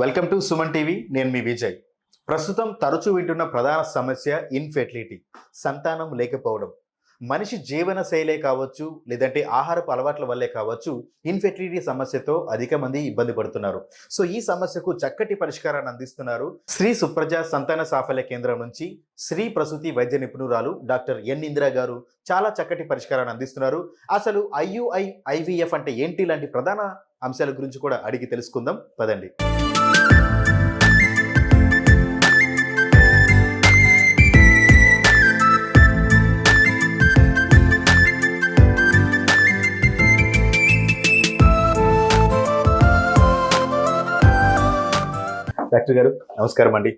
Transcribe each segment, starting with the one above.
Welcome to Suman TV నేను మీ విజయ్. ప్రస్తుతం తరచూ వింటున్న ప్రధాన సమస్య ఇన్ఫెర్టిలిటీ సంతానం లేకపోవడం. మనిషి జీవన శైలే కావచ్చు లేదంటే ఆహారపు అలవాట్ల వల్లే కావచ్చు ఇన్ఫెర్టిలిటీ సమస్యతో అధిక మంది ఇబ్బంది పడుతున్నారు. సో ఈ సమస్యకు చక్కటి పరిష్కారాన్ని అందిస్తున్నారు శ్రీ సుప్రజ సంతాన సాఫల్య కేంద్రం నుంచి శ్రీ ప్రసూతి వైద్య నిపుణురాలు డాక్టర్ ఎన్ ఇందిరా గారు చాలా చక్కటి పరిష్కారాన్ని అందిస్తున్నారు. అసలు ఐయుఐ ఐవీఎఫ్ అంటే ఏంటి? లాంటి ప్రధాన అంశాల గురించి కూడా అడిగి తెలుసుకుందాం. పదండి. Bye. డాక్టర్ గారు నమస్కారం అండి.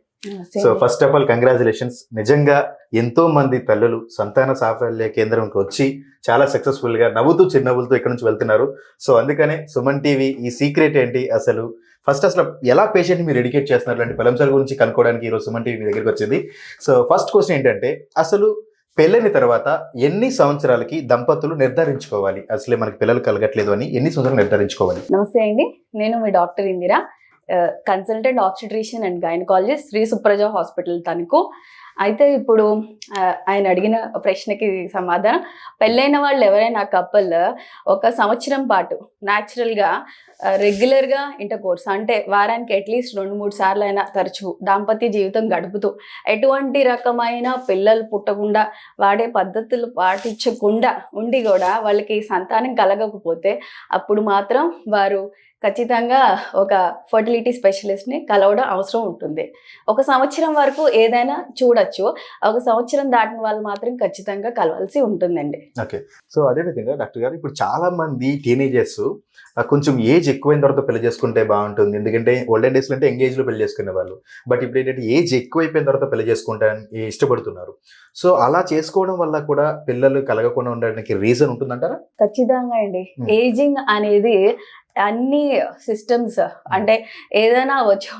So first of all congratulations నిజంగా ఎంతో మంది తల్లులు సంతాన సాఫల్య కేంద్రంకి వచ్చి చాలా సక్సెస్ఫుల్గా నవ్వుతూ చిరునవ్వులతో ఇక్కడ నుంచి వెళ్తున్నారు. సో అందుకనే సుమన్ టీవీ ఈ సీక్రెట్ ఏంటి అసలు? ఫస్ట్ అసలు ఎలా పేషెంట్ మీరు ఎడ్యుకేట్ చేస్తున్నారు? లాంటి పలంశాల గురించి కనుక్కోవడానికి ఈరోజు సుమన్ టీవీ మీ దగ్గరికి వచ్చింది. సో ఫస్ట్ క్వశ్చన్ ఏంటంటే అసలు పెళ్ళైన తర్వాత ఎన్ని సంవత్సరాలకి దంపతులు నిర్ధారించుకోవాలి? అసలే మనకి పిల్లలు కలగట్లేదు అని ఎన్ని సంవత్సరాలు నిర్ధారించుకోవాలి? నమస్తే అండి. నేను మీ doctor Indira. Consultant obstetrician and gynaecologist Sri Supraja hospital Tanuku. అయితే ఇప్పుడు ఆయన అడిగిన ప్రశ్నకి సమాధానం పెళ్ళైన వాళ్ళు ఎవరైనా కపుల్ ఒక సంవత్సరం పాటు న్యాచురల్గా రెగ్యులర్గా ఇంటర్ కోర్స్ అంటే వారానికి అట్లీస్ట్ రెండు మూడు సార్లు అయినా తరచు దాంపత్య జీవితం గడుపుతూ ఎటువంటి రకమైన పిల్లలు పుట్టకుండా వాడే పద్ధతులు పాటించకుండా ఉండి కూడా వాళ్ళకి సంతానం కలగకపోతే అప్పుడు మాత్రం వారు ఖచ్చితంగా ఒక ఫర్టిలిటీ స్పెషలిస్ట్ని కలవడం అవసరం ఉంటుంది. ఒక సంవత్సరం వరకు ఏదైనా చూడొచ్చు. ఒక సంవత్సరం దాటిన వాళ్ళు మాత్రం ఖచ్చితంగా కలవాల్సి ఉంటుందండి. ఓకే. సో అదే విధంగా డాక్టర్ గారు ఇప్పుడు చాలా మంది టీనేజర్స్ కొంచెం ఏజ్ ఎక్కువైన తర్వాత పెళ్ళి చేసుకుంటే బాగుంటుంది. ఎందుకంటే ఓల్డెన్ డేస్ అంటే ఎంగేజ్లో పెళ్ళి చేసుకునే వాళ్ళు. బట్ ఇప్పుడు ఏంటంటే ఏజ్ ఎక్కువైపోయిన తర్వాత పెళ్ళి చేసుకుంటానికి ఇష్టపడుతున్నారు. సో అలా చేసుకోవడం వల్ల కూడా పిల్లలు కలగకుండా ఉండడానికి రీజన్ ఉంటుందంటారా? ఖచ్చితంగా అండి. Hmm. ఏజింగ్ అనేది అన్ని సిస్టమ్స్ అంటే ఏదైనా వచ్చు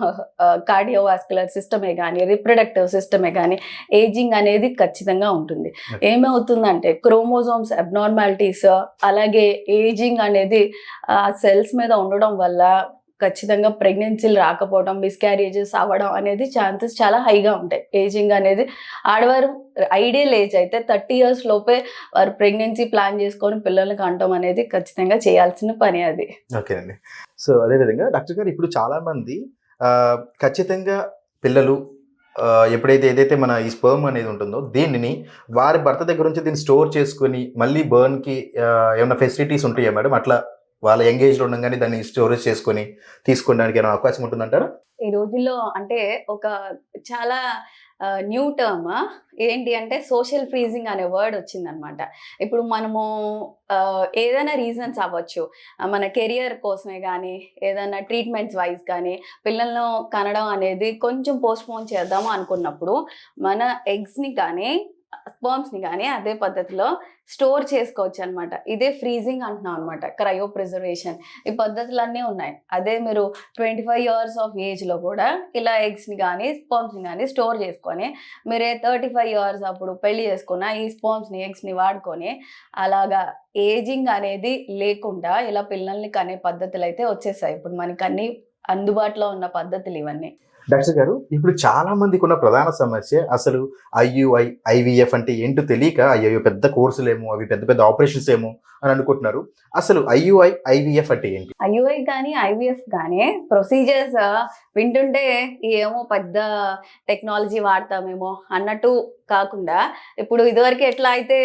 కార్డియోవాస్కులర్ సిస్టమే కానీ రిప్రొడక్టివ్ సిస్టమే కానీ ఏజింగ్ అనేది ఖచ్చితంగా ఉంటుంది. ఏమవుతుందంటే క్రోమోజోమ్స్ అబ్నార్మాలిటీస్ అలాగే ఏజింగ్ అనేది ఆ సెల్స్ మీద ఉండడం వల్ల ఖచ్చితంగా ప్రెగ్నెన్సీలు రాకపోవడం మిస్క్యారేజెస్ అవ్వడం అనేది ఛాన్సెస్ చాలా హైగా ఉంటాయి. ఏజింగ్ అనేది ఆడవారు ఐడియల్ ఏజ్ అయితే థర్టీ ఇయర్స్ లోపే వారు ప్రెగ్నెన్సీ ప్లాన్ చేసుకొని పిల్లల్ని కంటం అనేది ఖచ్చితంగా చేయాల్సిన పని అది. ఓకే అండి. సో అదే విధంగా డాక్టర్ గారు ఇప్పుడు చాలామంది ఖచ్చితంగా పిల్లలు ఎప్పుడైతే ఏదైతే మన ఈ స్పర్మ్ అనేది ఉంటుందో దీనిని వారి భర్త దగ్గర నుంచి దీన్ని స్టోర్ చేసుకుని మళ్ళీ బర్న్కి ఏమైనా ఫెసిలిటీస్ ఉంటాయా మేడం? అట్లా వాళ్ళ ఎంగేజ్లో ఉండగానే దాన్ని స్టోరేజ్ చేసుకొని తీసుకోవడానికి ఏమైనా అవకాశం ఉంటుందంటారా? ఈ రోజుల్లో అంటే ఒక చాలా న్యూ టర్మ్ ఏంటి అంటే సోషల్ ఫ్రీజింగ్ అనే వర్డ్ వచ్చిందనమాట ఇప్పుడు మనము ఏదైనా రీజన్స్ అవ్వచ్చు. మన కెరియర్ కోసమే కానీ ఏదైనా ట్రీట్మెంట్స్ వైజ్ కానీ పిల్లలను కనడం అనేది కొంచెం పోస్ట్పోన్ చేద్దాము అనుకున్నప్పుడు మన ఎగ్స్ని కానీ స్పర్మ్స్ని కానీ అదే పద్ధతిలో స్టోర్ చేసుకోవచ్చు అనమాట ఇదే ఫ్రీజింగ్ అంటున్నాం అనమాట క్రయో ప్రిజర్వేషన్ ఈ పద్ధతులన్నీ ఉన్నాయి. అదే మీరు ట్వంటీ ఫైవ్ ఇయర్స్ ఆఫ్ ఏజ్లో కూడా ఇలా ఎగ్స్ని కానీ స్పర్మ్స్ని కానీ స్టోర్ చేసుకొని మీరే థర్టీ ఫైవ్ ఇయర్స్ అప్పుడు పెళ్ళి చేసుకున్న ఈ స్పర్మ్స్ని ఎగ్స్ని వాడుకొని అలాగా ఏజింగ్ అనేది లేకుండా ఇలా పిల్లల్ని కనే పద్ధతులు అయితే వచ్చేసాయి. ఇప్పుడు మనకి అన్ని అందుబాటులో ఉన్న పద్ధతులు ఇవన్నీ. డాక్టర్ గారు ఇప్పుడు చాలా మందికి ఉన్న ప్రధాన సమస్య అసలు ఐయుఐ ఐవిఎఫ్ అంటే ఏంటో తెలియక అయ్యో పెద్ద కోర్సులు ఏమో అవి పెద్ద పెద్ద ఆపరేషన్స్ ఏమో అని అనుకుంటున్నారు. అసలు ఐయుఐ ఐవిఎఫ్ అంటే ఏంటి? ఐయుఐ కానీ ఐవీఎఫ్ కానీ ప్రొసీజర్స్ వింటుంటే ఏమో పెద్ద టెక్నాలజీ వాడతామేమో అన్నట్టు కాకుండా ఇప్పుడు ఇదివరకు ఎట్లా అయితే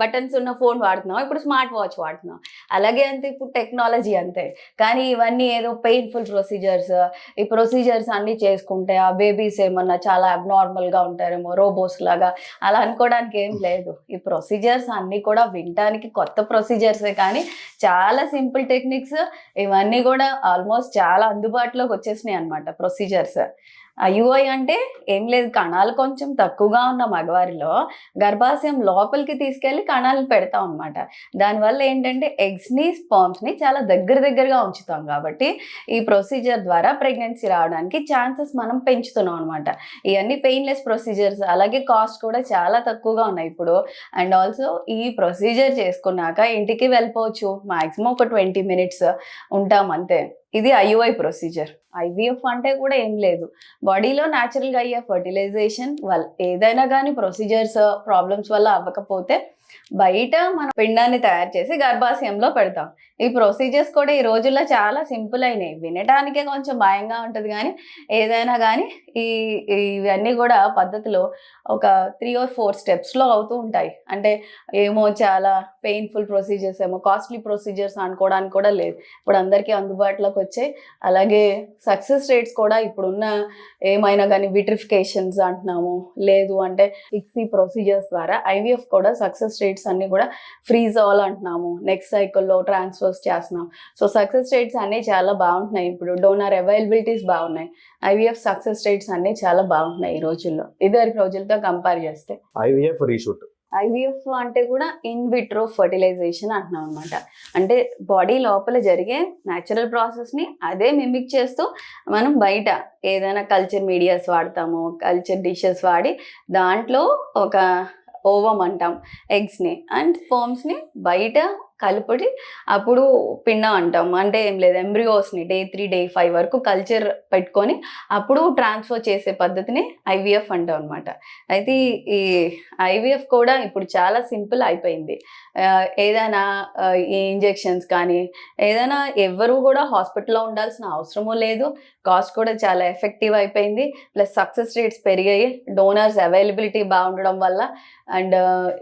బటన్స్ ఉన్న ఫోన్ వాడుతున్నాం ఇప్పుడు స్మార్ట్ వాచ్ వాడుతున్నాం. అలాగే అంతే ఇప్పుడు టెక్నాలజీ అంతే. కానీ ఇవన్నీ ఏదో పెయిన్ఫుల్ ప్రొసీజర్స్ ఈ ప్రొసీజర్స్ అన్నీ చేసుకుంటే ఆ బేబీస్ ఏమన్నా చాలా అబ్నార్మల్గా ఉంటారేమో రోబోస్ లాగా అలా అనుకోవడానికి ఏం లేదు. ఈ ప్రొసీజర్స్ అన్నీ కూడా వినడానికి కొత్త ప్రొసీజర్సే కానీ చాలా సింపుల్ టెక్నిక్స్ ఇవన్నీ కూడా ఆల్మోస్ట్ చాలా అందుబాటులోకి వచ్చేసినాయి అనమాట ప్రొసీజర్స్ యుఐ అంటే ఏం లేదు కణాలు కొంచెం తక్కువగా ఉన్న మగవారిలో గర్భాశయం లోపలికి తీసుకెళ్ళి కణాలు పెడతాం అనమాట దానివల్ల ఏంటంటే ఎగ్స్ని స్పామ్స్ని చాలా దగ్గర దగ్గరగా ఉంచుతాం కాబట్టి ఈ ప్రొసీజర్ ద్వారా ప్రెగ్నెన్సీ రావడానికి ఛాన్సెస్ మనం పెంచుతున్నాం అనమాట ఇవన్నీ పెయిన్లెస్ ప్రొసీజర్స్ అలాగే కాస్ట్ కూడా చాలా తక్కువగా ఉన్నాయి ఇప్పుడు. అండ్ ఆల్సో ఈ ప్రొసీజర్ చేసుకున్నాక ఇంటికి వెళ్ళిపోవచ్చు మాక్సిమం ఒక ట్వంటీ మినిట్స్ ఉంటాం అంతే. ఇది ఐయుఐ ప్రొసీజర్. ఐవీఎఫ్ అంటే కూడా ఏం లేదు. బాడీలో న్యాచురల్గా అయ్యే ఫర్టిలైజేషన్ వల్ల ఏదైనా కానీ ప్రొసీజర్స్ ప్రాబ్లమ్స్ వల్ల అవ్వకపోతే బయట మన పిండాన్ని తయారు చేసి గర్భాశయంలో పెడతాం. ఈ ప్రొసీజర్స్ కూడా ఈ రోజుల్లో చాలా సింపుల్ అయినాయి. వినడానికే కొంచెం భయంగా ఉంటుంది కానీ ఏదైనా కానీ ఈ ఇవన్నీ కూడా పద్ధతిలో ఒక త్రీ ఆర్ ఫోర్ స్టెప్స్లో అవుతూ ఉంటాయి. అంటే ఏమో చాలా పెయిన్ఫుల్ ప్రొసీజర్స్ ఏమో కాస్ట్లీ ప్రొసీజర్స్ అనుకోవడానికి కూడా లేదు. ఇప్పుడు అందరికీ అందుబాటులోకి వచ్చాయి. అలాగే సక్సెస్ రేట్స్ కూడా ఇప్పుడున్న ఏమైనా కానీ విట్రిఫికేషన్స్ అంటున్నాము లేదు అంటే ఇక్సీ ప్రొసీజర్స్ ద్వారా ఐవీఎఫ్ కూడా సక్సెస్ రేట్స్ అన్నీ కూడా ఫ్రీజ్ ఆల్ అంటున్నాము నెక్స్ట్ సైకిల్లో ట్రాన్స్ఫర్స్ చేస్తున్నాం. సో సక్సెస్ రేట్స్ అన్నీ చాలా బాగుంటున్నాయి. ఇప్పుడు డోనర్ అవైలబిలిటీస్ బాగున్నాయి. ఐవీఎఫ్ సక్సెస్ రేట్స్ అన్నీ చాలా బాగుంటున్నాయి ఈ రోజుల్లో. ఇదివరకు రోజులతో కంపేర్ చేస్తే. ఐవీఎఫ్ రీషూట్ ఐవీఎఫ్ అంటే కూడా ఇన్ విట్రో ఫర్టిలైజేషన్ అంటున్నాం అనమాట అంటే బాడీ లోపల జరిగే న్యాచురల్ ప్రాసెస్ని అదే మిమిక్ చేస్తూ మనం బయట ఏదైనా కల్చర్ మీడియాస్ వాడతాము కల్చర్ డిషెస్ వాడి దాంట్లో ఒక ఓవం అంటాం ఎగ్స్ని. అండ్ స్పోమ్స్ని బయట కలుపుడి అప్పుడు పిండం అంటాం అంటే ఏం లేదు ఎంబ్రియోస్ని డే త్రీ డే ఫైవ్ వరకు కల్చర్ పెట్టుకొని అప్పుడు ట్రాన్స్ఫర్ చేసే పద్ధతిని ఐవీఎఫ్ అంటాం అనమాట అయితే ఈ ఐవీఎఫ్ కూడా ఇప్పుడు చాలా సింపుల్ అయిపోయింది. ఏదైనా ఈ ఇంజెక్షన్స్ కానీ ఏదైనా ఎవరు కూడా హాస్పిటల్లో ఉండాల్సిన అవసరము లేదు. కాస్ట్ కూడా చాలా ఎఫెక్టివ్ అయిపోయింది. ప్లస్ సక్సెస్ రేట్స్ పెరిగాయి. డోనర్స్ అవైలబిలిటీ బాగుండడం వల్ల అండ్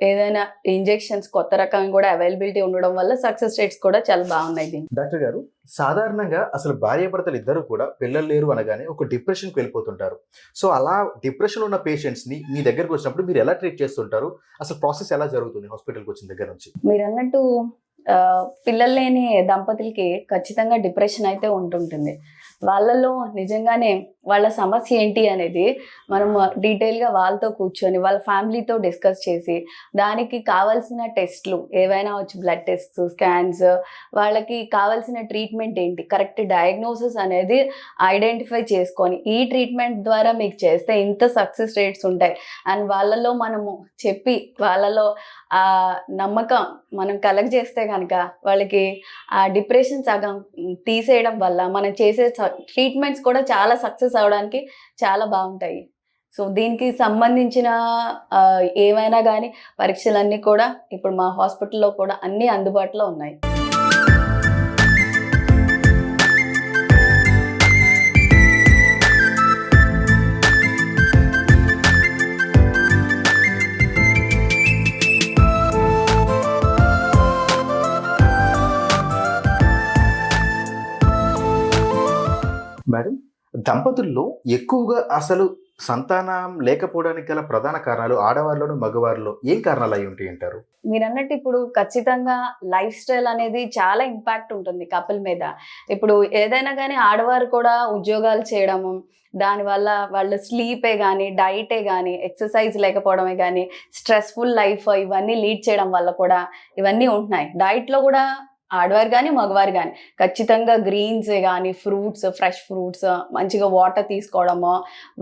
ఏదైనా ఇంజెక్షన్స్ కొత్త రకం కూడా అవైలబిలిటీ ఉండడం వల్ల సక్సెస్ రేట్స్ కూడా చాలా బాగున్నాయి డాక్టర్ గారు సాధారణంగా అసలు భార్యాభర్తలు ఇద్దరు కూడా పిల్లలు లేరు అనగానే ఒక డిప్రెషన్కి వెళ్ళిపోతుంటారు. సో అలా డిప్రెషన్ ఉన్న పేషెంట్స్ని మీ దగ్గరకు వచ్చినప్పుడు మీరు ఎలా ట్రీట్ చేస్తుంటారు? అసలు ప్రాసెస్ ఎలా జరుగుతుంది హాస్పిటల్కి వచ్చిన దగ్గర నుంచి? మీరు అన్నట్టు పిల్లలు లేని దంపతులకి ఖచ్చితంగా డిప్రెషన్ అయితే ఉంటుంటుంది. వాళ్ళలో నిజంగానే వాళ్ళ సమస్య ఏంటి అనేది మనం డీటెయిల్గా వాళ్ళతో కూర్చొని వాళ్ళ ఫ్యామిలీతో డిస్కస్ చేసి దానికి కావాల్సిన టెస్ట్లు ఏవైనా వచ్చి బ్లడ్ టెస్ట్స్ స్కాన్స్ వాళ్ళకి కావాల్సిన ట్రీట్మెంట్ ఏంటి? కరెక్ట్ డయాగ్నోసిస్ అనేది ఐడెంటిఫై చేసుకొని ఈ ట్రీట్మెంట్ ద్వారా మీకు చేస్తే ఇంత సక్సెస్ రేట్స్ ఉంటాయి. అండ్ వాళ్ళలో మనము చెప్పి వాళ్ళలో ఆ నమ్మకం మనం కలెక్ట్ చేస్తే కనుక వాళ్ళకి ఆ డిప్రెషన్ సగం తీసేయడం వల్ల మనం చేసే ట్రీట్మెంట్స్ కూడా చాలా సక్సెస్ అవడానికి చాలా బాగుంటాయి. సో దీనికి సంబంధించిన ఏమైనా కానీ పరీక్షలన్నీ కూడా ఇప్పుడు మా హాస్పిటల్లో కూడా అన్నీ అందుబాటులో ఉన్నాయి. మేడం? దంపతుల్లో ఎక్కువగా అసలు సంతానం లేకపోవడానికి గల ప్రధాన కారణాలు ఆడవారిలోను మగవారిలో ఏం కారణాలు అయి ఉంటాయి అంటారు? మీరు అన్నట్టు ఇప్పుడు ఖచ్చితంగా లైఫ్ స్టైల్ అనేది చాలా ఇంపాక్ట్ ఉంటుంది కపుల్ మీద. ఇప్పుడు ఏదైనా కానీ ఆడవారు కూడా ఉద్యోగాలు చేయడము దానివల్ల వాళ్ళ స్లీపే కానీ డైటే కానీ ఎక్సర్సైజ్ లేకపోవడమే కానీ స్ట్రెస్ఫుల్ లైఫ్ ఇవన్నీ లీడ్ చేయడం వల్ల కూడా ఇవన్నీ ఉంటున్నాయి. డైట్లో కూడా ఆడవారు కానీ మగవారు కానీ ఖచ్చితంగా గ్రీన్స్ కానీ ఫ్రూట్స్ ఫ్రెష్ ఫ్రూట్స్ మంచిగా వాటర్ తీసుకోవడము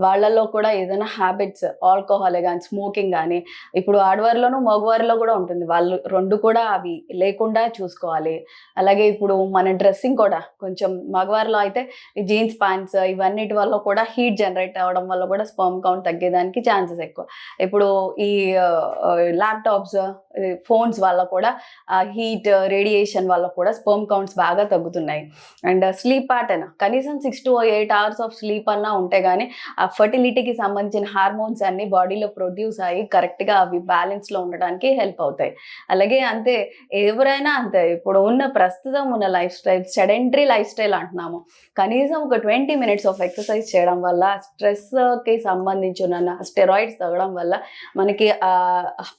వాళ్ళల్లో కూడా ఏదైనా హ్యాబిట్స్ ఆల్కహాల్ కానీ స్మోకింగ్ కానీ ఇప్పుడు ఆడవారిలోనూ మగవారిలో కూడా ఉంటుంది. వాళ్ళు రెండు కూడా అవి లేకుండా చూసుకోవాలి. అలాగే ఇప్పుడు మన డ్రెస్సింగ్ కూడా కొంచెం మగవారిలో అయితే ఈ జీన్స్ ప్యాంట్స్ ఇవన్నిటి వల్ల కూడా హీట్ జనరేట్ అవ్వడం వల్ల కూడా స్పర్మ్ కౌంట్ తగ్గేదానికి ఛాన్సెస్ ఎక్కువ. ఇప్పుడు ఈ ల్యాప్టాప్స్ ఫోన్స్ వల్ల కూడా హీట్ రేడియేషన్ వల్ల కూడా స్పర్మ్ కౌంట్స్ బాగా తగ్గుతున్నాయి. అండ్ స్లీప్ ప్యాటర్న్ కనీసం six to eight hours of sleep అన్నా ఉంటే కానీ ఆ ఫర్టిలిటీకి సంబంధించిన హార్మోన్స్ అన్ని బాడీలో ప్రొడ్యూస్ అయ్యి కరెక్ట్గా అవి బ్యాలెన్స్లో ఉండడానికి హెల్ప్ అవుతాయి. అలాగే అంతే ఎవరైనా అంతే ఇప్పుడు ఉన్న ప్రస్తుతం ఉన్న lifestyle sedentary lifestyle అంటున్నాము. కనీసం ఒక ట్వంటీ మినిట్స్ ఆఫ్ ఎక్సర్సైజ్ చేయడం వల్ల స్ట్రెస్కి సంబంధించిన స్టెరాయిడ్స్ తగ్గడం వల్ల మనకి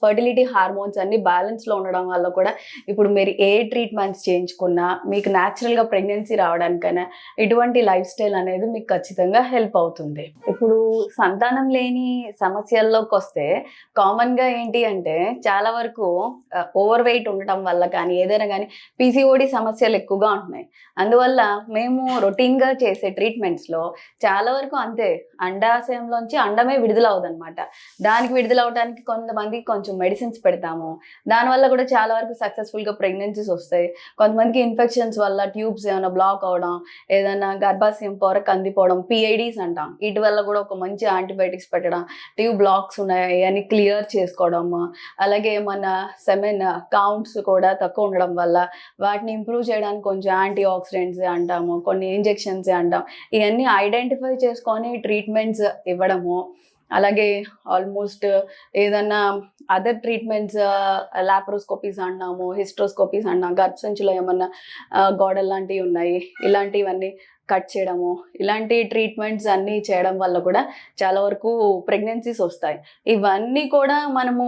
ఫర్టిలిటీ హార్మోన్స్ అన్ని బ్యాలెన్స్లో ఉండడం వల్ల కూడా ఇప్పుడు మీరు ఏ ట్రీట్మెంట్స్ చేయించుకున్నా మీకు న్యాచురల్గా ప్రెగ్నెన్సీ రావడానికైనా ఇటువంటి లైఫ్ స్టైల్ అనేది మీకు ఖచ్చితంగా హెల్ప్ అవుతుంది. ఇప్పుడు సంతానం లేని సమస్యల్లోకి వస్తే కామన్గా ఏంటి అంటే చాలా వరకు ఓవర్ వెయిట్ ఉండటం వల్ల కానీ ఏదైనా కానీ పీసీఓడి సమస్యలు ఎక్కువగా ఉంటున్నాయి. అందువల్ల మేము రొటీన్గా చేసే ట్రీట్మెంట్స్లో చాలా వరకు అంతే అండాశయంలోంచి అండమే విడుదల అవుదన్నమాట దానికి విడుదల అవడానికి కొంతమంది కొంచెం మెడిసిన్స్ పెడతాము దానివల్ల కూడా చాలా వరకు సక్సెస్ఫుల్గా ప్రెగ్నెన్సీస్ వస్తాయి. కొంతమందికి ఇన్ఫెక్షన్స్ వల్ల ట్యూబ్స్ ఏమైనా బ్లాక్ అవడం ఏదైనా గర్భాశయం పొర కందిపోవడం పిఐడిస్ అంటాం. వీటి వల్ల కూడా ఒక మంచి యాంటీబయాటిక్స్ పెట్టడం ట్యూబ్ బ్లాక్స్ ఉన్నాయి అని క్లియర్ చేసుకోవడం అలాగే మన సెమెన్ కౌంట్స్ కూడా తక్కువ ఉండడం వల్ల వాటిని ఇంప్రూవ్ చేయడానికి కొంచెం యాంటీ ఆక్సిడెంట్స్ అంటాము కొన్ని ఇంజెక్షన్స్ అంటాం. ఇవన్నీ ఐడెంటిఫై చేసుకొని ట్రీట్మెంట్స్ ఇవ్వడము అలాగే ఆల్మోస్ట్ ఏదన్నా అదర్ ట్రీట్మెంట్స్ లాప్రోస్కోపీస్ అన్నాము హిస్ట్రోస్కోపీస్ అన్నాం గర్భసంచిలో ఏమన్నా uh, గోడలు లాంటివి ఉన్నాయి ఇలాంటివన్నీ కట్ చేయడము ఇలాంటి ట్రీట్మెంట్స్ అన్నీ చేయడం వల్ల కూడా చాలా వరకు ప్రెగ్నెన్సీస్ వస్తాయి. ఇవన్నీ కూడా మనము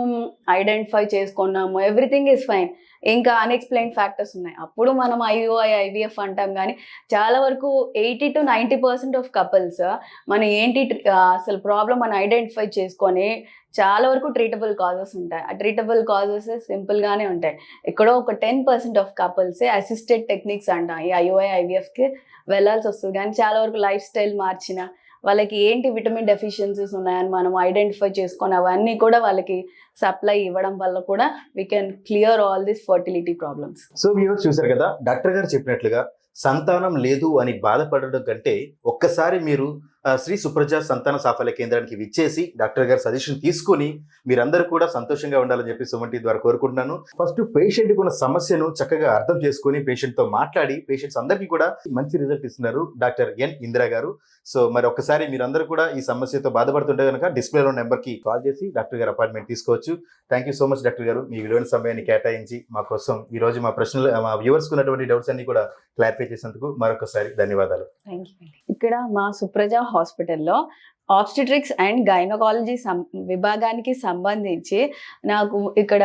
ఐడెంటిఫై చేసుకున్నాము ఎవ్రీథింగ్ ఇస్ ఫైన్ ఇంకా అన్ఎక్స్ప్లెయిన్ ఫ్యాక్టర్స్ ఉన్నాయి. అప్పుడు మనం ఐఓఐ ఐవీఎఫ్ అంటాం కానీ చాలా వరకు eighty to ninety percent of couples మనం ఏంటి అసలు ప్రాబ్లం మనం ఐడెంటిఫై చేసుకొని చాలా వరకు ట్రీటబుల్ కాజెస్ ఉంటాయి. ఆ ట్రీటబుల్ కాజెస్ సింపుల్గానే ఉంటాయి. ఎక్కడో ఒక ten percent of couples assisted techniques అంటాం. ఈ ఐఓఐ ఐవీఎఫ్కి వెళ్ళాల్సి వస్తుంది. కానీ చాలా వరకు లైఫ్ స్టైల్ మార్చిన వాళ్ళకి ఏంటి విటమిన్ డెఫిషియన్సీస్ ఉన్నాయని మనం ఐడెంటిఫై చేసుకొని అవన్నీ కూడా వాళ్ళకి సప్లై ఇవ్వడం వల్ల కూడా we can clear all this fertility problems so viewers చూశారు కదా డాక్టర్ గారు చెప్పినట్లుగా సంతానం లేదు అని బాధపడడం కంటే ఒక్కసారి మీరు శ్రీ సుప్రజ సంతాన సాఫల్య కేంద్రానికి విచ్చేసి డాక్టర్ గారు సజెషన్ తీసుకొని మీరందరూ కూడా సంతోషంగా ఉండాలని చెప్పి సుమంటి ద్వారా కోరుకుంటున్నాను. ఫస్ట్ పేషెంట్ ఉన్న సమస్యను చక్కగా అర్థం చేసుకొని పేషెంట్తో మాట్లాడి పేషెంట్స్ అందరికీ కూడా మంచి రిజల్ట్ ఇస్తున్నారు డాక్టర్ ఎన్ ఇందిరా గారు. సో మరి ఒక్కసారి మీరందరూ కూడా ఈ సమస్యతో బాధపడుతుంటే కనుక డిస్ప్లేలో నెంబర్కి కాల్ చేసి డాక్టర్ గారు అపాయింట్మెంట్ తీసుకోవచ్చు. Thank you so much doctor గారు. మీ విలువైన సమయాన్ని కేటాయించి మా కోసం ఈ రోజు మా ప్రశ్నలు మా వ్యూవర్స్ ఉన్నటువంటి డౌట్స్ అన్ని కూడా క్లారిఫై చేసినందుకు మరొకసారి ధన్యవాదాలు. ఇక్కడ మా సుప్రజ హాస్పిటల్లో ఆబ్స్టిట్రిక్స్ అండ్ గైనకాలజీ సం విభాగానికి సంబంధించి నాకు ఇక్కడ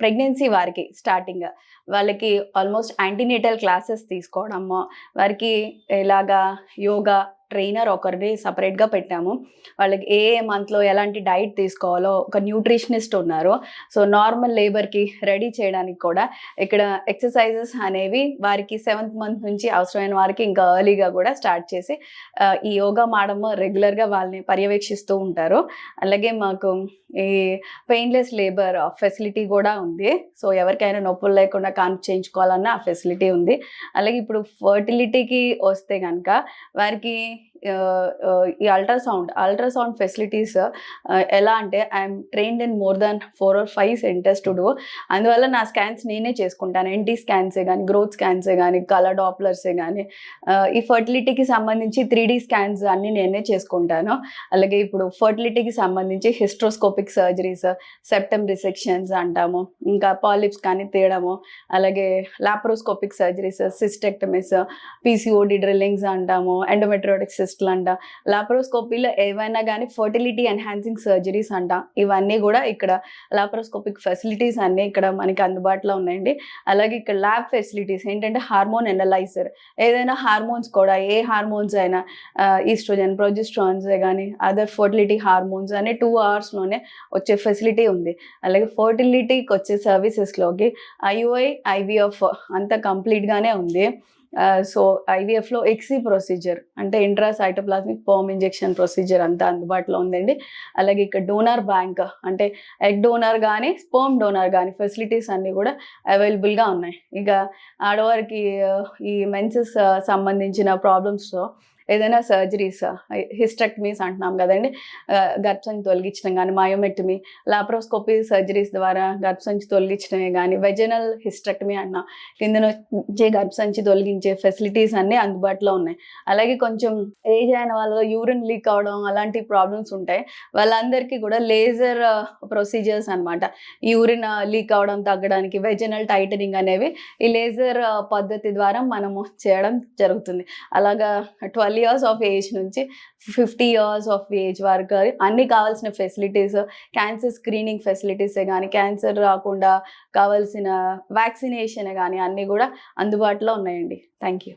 ప్రెగ్నెన్సీ వారికి స్టార్టింగ్ వాళ్ళకి ఆల్మోస్ట్ యాంటీనేటల్ క్లాసెస్ తీసుకోవడము వారికి ఇలాగా యోగా ట్రైనర్ ఒకరిని సపరేట్గా పెట్టాము. వాళ్ళకి ఏ ఏ మంత్లో ఎలాంటి డైట్ తీసుకోవాలో ఒక న్యూట్రిషనిస్ట్ ఉన్నారు. సో నార్మల్ లేబర్కి రెడీ చేయడానికి కూడా ఇక్కడ ఎక్సర్సైజెస్ అనేవి వారికి సెవెంత్ మంత్ నుంచి అవసరమైన వారికి ఇంకా ఎర్లీగా కూడా స్టార్ట్ చేసి ఈ యోగా మేడమ్ రెగ్యులర్గా వాళ్ళని పర్యవేక్షిస్తూ ఉంటారు. అలాగే మాకు ఈ పెయిన్లెస్ లేబర్ ఫెసిలిటీ కూడా ఉంది. సో ఎవరికైనా నొప్పులు లేకుండా కాన్పు చేయించుకోవాలన్న ఆ ఫెసిలిటీ ఉంది. అలాగే ఇప్పుడు ఫర్టిలిటీకి వస్తే కనుక వారికి ఈ అల్ట్రాసౌండ్ అల్ట్రాసౌండ్ ఫెసిలిటీస్ ఎలా అంటే I'm trained in more than four or five centres to do అందువల్ల నా స్కాన్స్ నేనే చేసుకుంటాను. ఎన్టీ స్కాన్సే కానీ గ్రోత్ స్కాన్సే కానీ కలర్ డాప్లర్సే కానీ ఈ ఫర్టిలిటీకి సంబంధించి త్రీ స్కాన్స్ అన్ని నేనే చేసుకుంటాను. అలాగే ఇప్పుడు ఫర్టిలిటీకి సంబంధించి హిస్ట్రోస్కోపిక్ సర్జరీస్ సెప్టమ్ రిసెక్షన్స్ అంటాము. ఇంకా పాలిప్స్ కానీ తీయడము అలాగే laparoscopic surgeries cystectomies PCOD drillings అంటాము. ఎండోమెట్రోటిక్ సిస్ట్లు అంట. లాప్రోస్కోపీలో ఏవైనా కానీ ఫర్టిలిటీ ఎన్హాన్సింగ్ సర్జరీస్ అంట. ఇవన్నీ కూడా ఇక్కడ లాప్రోస్కోపిక్ ఫెసిలిటీస్ అన్నీ ఇక్కడ మనకి అందుబాటులో ఉన్నాయండి. అలాగే ఇక్కడ ల్యాబ్ ఫెసిలిటీస్ ఏంటంటే హార్మోన్ ఎనలైజర్. ఏదైనా హార్మోన్స్ కూడా ఏ హార్మోన్స్ అయినా ఈస్ట్రోజన్ ప్రొజెస్ట్రాన్స్ కానీ అదర్ ఫర్టిలిటీ హార్మోన్స్ అనే టూ అవర్స్లోనే వచ్చే ఫెసిలిటీ ఉంది. అలాగే ఫర్టిలిటీకి వచ్చే సర్వీసెస్లోకి ఐఓఐ ఐవీఎఫ్ అంతా కంప్లీట్గానే ఉంది. సో ఐవీఎఫ్లో ఎక్సీ ప్రొసీజర్ అంటే intra cytoplasmic sperm injection procedure అంతా అందుబాటులో ఉందండి. అలాగే ఇక్కడ డోనర్ బ్యాంక్ అంటే ఎగ్ డోనర్ కానీ స్పోమ్ డోనర్ కానీ ఫెసిలిటీస్ అన్నీ కూడా అవైలబుల్గా ఉన్నాయి. ఇక ఆడవారికి ఈ మెన్సెస్ సంబంధించిన ప్రాబ్లమ్స్తో ఏదైనా సర్జరీస్ హిస్టెక్టమీస్ అంటున్నాం కదండి. గర్భసంచి తొలగించడం కానీ మయోమెక్టమీ లాప్రోస్కోపీ సర్జరీస్ ద్వారా గర్భసంచి తొలగించడమే కానీ వెజనల్ హిస్టెక్టమీ అంటున్నాం. కింద నుంచి గర్భసంచి తొలగించే ఫెసిలిటీస్ అన్నీ అందుబాటులో ఉన్నాయి. అలాగే కొంచెం ఏజ్ అయిన వాళ్ళలో యూరిన్ లీక్ అవడం అలాంటి ప్రాబ్లమ్స్ ఉంటాయి. వాళ్ళందరికీ కూడా లేజర్ ప్రొసీజర్స్ అనమాట యూరిన్ లీక్ అవడం తగ్గడానికి వెజనల్ టైటనింగ్ అనేవి ఈ లేజర్ పద్ధతి ద్వారా మనము చేయడం జరుగుతుంది. అలాగా ట్వెల్వ్ ఇయర్స్ ఆఫ్ ఏజ్ నుంచి ఫిఫ్టీ ఇయర్స్ ఆఫ్ ఏజ్ వరకు అన్ని కావాల్సిన ఫెసిలిటీస్ క్యాన్సర్ స్క్రీనింగ్ ఫెసిలిటీసే కానీ క్యాన్సర్ రాకుండా కావాల్సిన వ్యాక్సినేషన్ కానీ అన్నీ కూడా అందుబాటులో ఉన్నాయండి. Thank you